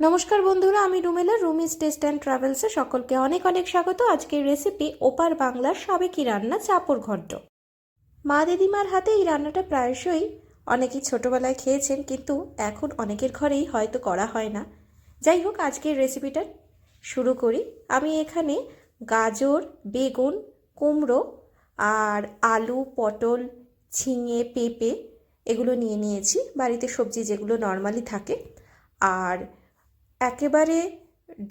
নমস্কার বন্ধুরা, আমি রুমেলা রুমিস টেস্ট অ্যান্ড ট্রাভেলসে সকলকে অনেক অনেক স্বাগত। আজকের রেসিপি ওপার বাংলার সাবেকি রান্না চাপড় ঘন্ট। মা দিদিমার হাতে এই রান্নাটা প্রায়শই অনেকেই ছোটোবেলায় খেয়েছেন, কিন্তু এখন অনেকের ঘরেই হয়তো করা হয় না। যাই হোক, আজকের রেসিপিটা শুরু করি। আমি এখানে গাজর, বেগুন, কুমড়ো আর আলু, পটল, ঝিঙে, পেঁপে এগুলো নিয়ে নিয়েছি। বাড়িতে সবজি যেগুলো নর্মালি থাকে। আর একেবারে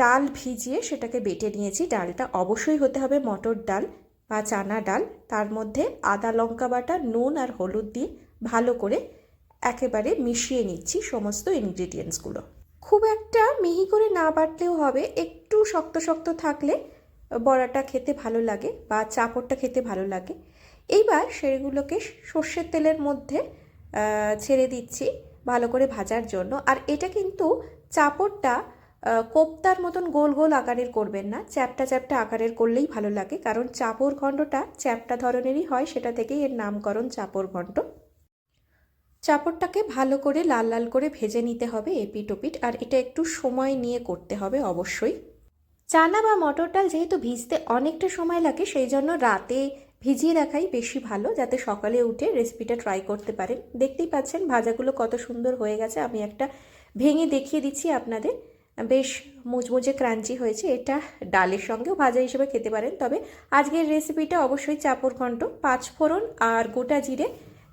ডাল ভিজিয়ে সেটাকে বেটে নিয়েছি। ডালটা অবশ্যই হতে হবে মটর ডাল বা চানা ডাল। তার মধ্যে আদা, লঙ্কা বাটা, নুন আর হলুদ দিয়ে ভালো করে একেবারে মিশিয়ে নিচ্ছি সমস্ত ইনগ্রিডিয়েন্টসগুলো খুব একটা মিহি করে না বাটলেও হবে। একটু শক্ত শক্ত থাকলে বড়াটা খেতে ভালো লাগে বা চাপড়টা খেতে ভালো লাগে। এইবার সেগুলোকে সর্ষের তেলের মধ্যে ছেড়ে দিচ্ছি। ভালো করে ভাজার জন্য। আর এটা কিন্তু চাপড়টা কোপ্তার মতন গোল গোল আকারের করবেন না। চ্যাপটা চ্যাপটা আকারের করলেই ভালো লাগে, কারণ চাপড় ঘণ্টটা চ্যাপটা ধরনেরই হয়, সেটা থেকেই এর নামকরণ চাপড় ঘণ্ট চাপড়টাকে ভালো করে লাল লাল করে ভেজে নিতে হবে এপিট ওপিট আর এটা একটু সময় নিয়ে করতে হবে অবশ্যই। চানা বা মটর ডাল যেহেতু ভিজতে অনেকটা সময় লাগে, সেই জন্য রাতে ভিজিয়ে রাখাই বেশি ভালো, যাতে সকালে উঠে রেসিপিটা ট্রাই করতে পারেন। দেখতেই পাচ্ছেন ভাজাগুলো কত সুন্দর হয়ে গেছে। আমি একটা ভেঙে দেখিয়ে দিচ্ছি আপনাদের। বেশ মুচমুচে ক্রাঞ্চি হয়েছে। এটা ডালের সঙ্গেও ভাজা হিসেবে খেতে পারেন। তবে আজকের রেসিপিটা অবশ্যই চাপড় ঘন্ট, পাঁচ ফোড়ন আর গোটা জিরে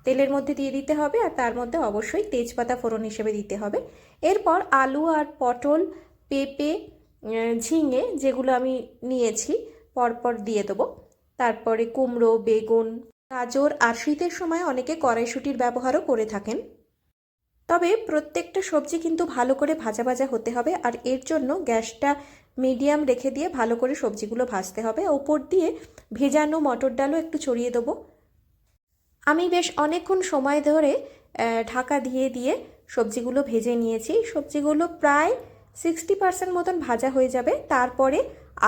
তেলের মধ্যে দিয়ে দিতে হবে। আর তার মধ্যে অবশ্যই তেজপাতা ফোড়ন হিসেবে দিতে হবে। এরপর আলু আর পটল, পেঁপে ঝিঙে যেগুলো আমি নিয়েছি, পরপর দিয়ে দেবো। তারপরে কুমড়ো, বেগুন, গাজর আর শীতের সময় অনেকে কড়াইশুটির ব্যবহারও করে থাকেন। তবে প্রত্যেকটা সবজি কিন্তু ভালো করে ভাজা ভাজা হতে হবে আর এর জন্য গ্যাসটা মিডিয়াম রেখে দিয়ে ভালো করে সবজিগুলো ভাজতে হবে। ওপর দিয়ে ভেজানো মটর ডালও একটু ছড়িয়ে দেবো। আমি বেশ অনেকক্ষণ সময় ধরে ঢাকা দিয়ে দিয়ে সবজিগুলো ভেজে নিয়েছি। সবজিগুলো প্রায় সিক্সটি পার্সেন্ট মতন ভাজা হয়ে যাবে। তারপরে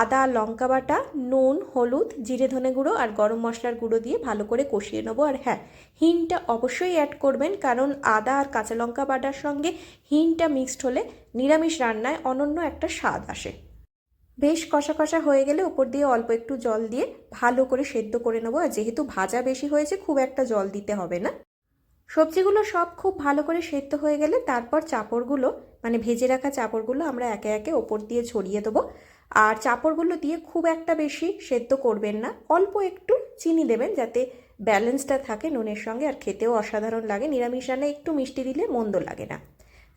আদা, লঙ্কা বাটা, নুন, হলুদ, জিরে ধনে গুঁড়ো আর গরম মশলার গুঁড়ো দিয়ে ভালো করে কষিয়ে নেব। আর হ্যাঁ হিংটা অবশ্যই অ্যাড করবেন, কারণ আদা আর কাঁচা লঙ্কা বাটার সঙ্গে হিংটা মিক্সড হলে নিরামিষ রান্নায় অনন্য একটা স্বাদ আসে। বেশ কষা কষা হয়ে গেলে উপর দিয়ে অল্প একটু জল দিয়ে ভালো করে সেদ্ধ করে নেব। আর যেহেতু ভাজা বেশি হয়েছে, খুব একটা জল দিতে হবে না। সবজিগুলো সব খুব ভালো করে সেদ্ধ হয়ে গেলে তারপর চাপড়গুলো মানে ভেজে রাখা চাপড়গুলো আমরা একে একে ওপর দিয়ে ছড়িয়ে দেবো। আর চাপড়গুলো দিয়ে খুব একটা বেশি সেদ্ধ করবেন না, অল্প একটু চিনি দেবেন যাতে ব্যালেন্সটা থাকে নুনের সঙ্গে আর খেতেও অসাধারণ লাগে। নিরামিষ রান্নায় একটু মিষ্টি দিলে মন্দ লাগে না।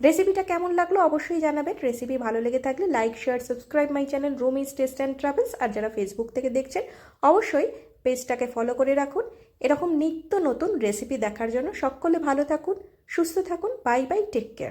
রেসিপিটা কেমন লাগল অবশ্যই জানাবেন। রেসিপি ভালো লেগে থাকলে like, share, subscribe my channel room is taste and travels. আর যারা ফেসবুক থেকে দেখছেন, অবশ্যই পেজটাকে ফলো করে রাখুন। এরকম নিত্য নতুন রেসিপি দেখার জন্য সকলে ভালো থাকুন, সুস্থ থাকুন বাই বাই টেক কেয়ার